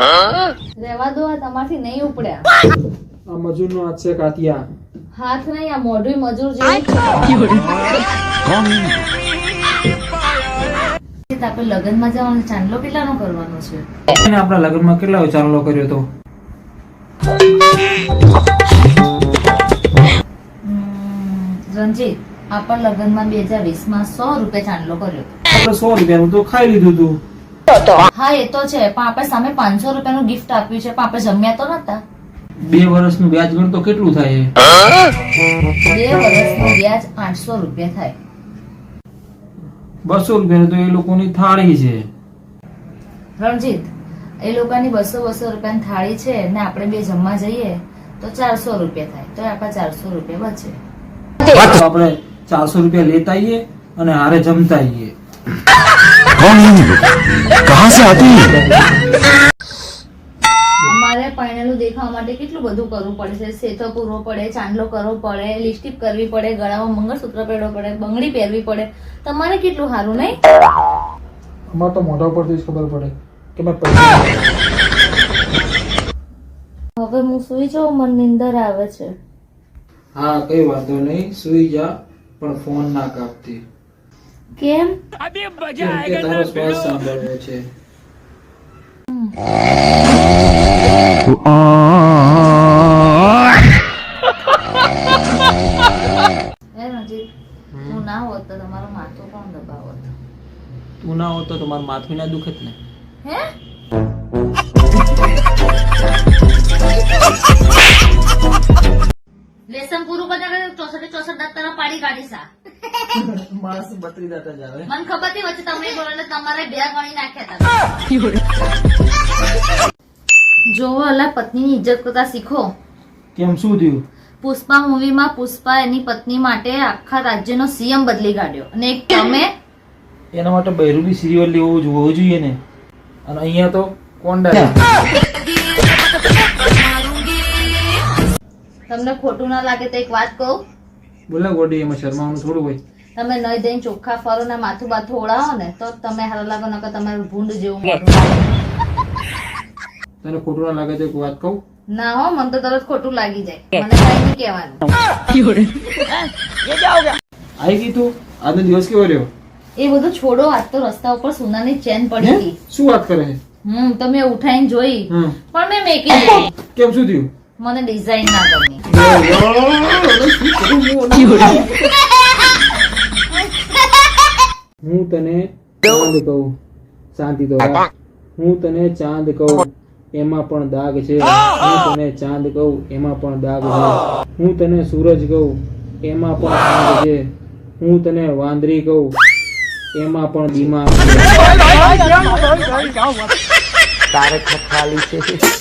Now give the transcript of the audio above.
રહેવા દો આ તમારથી નહીં ઉપડ્યા આ મજૂરનો હાથ છે કાતિયા. હાથ નહીં આ મોઢું મજૂર જેવું છે. આપણે લગ્નમાં જવાનું ચાંદલો કેટલાનો કરવાનો છે? આપણા લગ્નમાં કેટલા ચાંદલો કર્યો તો? હમ, રણજીત લગ્નમાં બે હજાર વીસમાં સો રૂપિયા ચાંદલો કર્યો સો સો રૂપિયાનું તો ખાઈ લીધું તું. હા એ તો છે પણ આપણે સામે પાંચસો રૂપિયાનું ગિફ્ટ આપ્યું છે પણ આપણે જમ્યા તો નતા. બે વર્ષનું વ્યાજ ગણ તો કેટલું થાય બે વર્ષનું વ્યાજ આઠસો રૂપિયા થાય. બસો રૂપિયા તો એ લોકોની થાળી છે. રણજીત એ લોકોની બસો બસો રૂપિયાની થાળી છે ને આપણે બે જમવા જઈએ તો ચારસો રૂપિયા થાય. તો આપણા ચારસો રૂપિયા બચે. આપણે ચારસો રૂપિયા લેતા આવીએ અને હારે જમતા આવીએ कौन है ये लोग कहाँ से आते हैं અમારે પરણેલું દેખાવા માટે કેટલું બધું કરવું પડે છે સેતો પૂરવો પડે ચાંદલો કરવો પડે લિપસ્ટિક કરવી પડે ગળામાં મંગળસૂત્ર પહેરવું પડે બંગડી પહેરવી પડે તમારે કેટલું સારું નહીં અમારે તો મોઢા ઉપરથી જ ખબર પડે કે મેં પૈસા હવે હું સુઈ જાઉં મને નીંદર આવે છે હા કઈ વાંધો નહીં સુઈ જા પણ ફોન ના કાપતી કેમ? કેમ કે તારો શ્વાસ સાંભળવો છે. હું ના હોત તો તમારું માથું પણ દબાવત? તું ના હોત તો તમારું માથું ના દુખત ને. હે? માણસ બત્રી દાતા જ આવે. મને ખબર હતી વચ્ચે તમે બોલો તમારે બે ગણી નાખ્યા હતા. જોવો અલા પત્નીની ઇજ્જત કરતા શીખો. કેમ શું થયું? પુષ્પા મૂવીમાં પુષ્પા એની પત્ની માટે આખા રાજ્યનો સીએમ બદલી કાઢ્યો. અને એક તમે એના માટે બૈરુબી સિરિયલ લેવું જોવું જોઈએ ને. અને અહીંયા તો કોણ તમને ખોટું ના લાગે તો એક વાત કહું. બોલે ગોડી એમાં શરમાવાનું થોડું હોય. તમે નહીં દઈને ચોખ્ખા ફરો ને માથું બાથું ઓળાવો ને તો તમે હારા લાગો નકર તમારું ભૂંડ જેવું તને ખોટું ના લાગે છે એક વાત કહું? ના હો મને તો તરત ખોટું લાગી જાય. મને કઈ નહીં કહેવાનું. આવી ગઈ તું? આજનો દિવસ કેવો રહ્યો? એ બધું છોડો આજ તો રસ્તા ઉપર સોનાની ચેન પડી હતી. શું વાત કરે? છે હમ તમે ઉઠાઈને જોઈ. પણ મેં મેકી કેમ શું થયું? મને ડિઝાઇન ના ગમી હું તને ચાંદ કહું શાંતિ તો હું તને ચાંદ કહું એમાં પણ દાગ છે હું તને ચાંદ કહું એમાં પણ દાગ છે હું તને સૂરજ કહું એમાં પણ આગ છે હું તને વાંદરી કહું એમાં પણ છે તારે ખાલી છે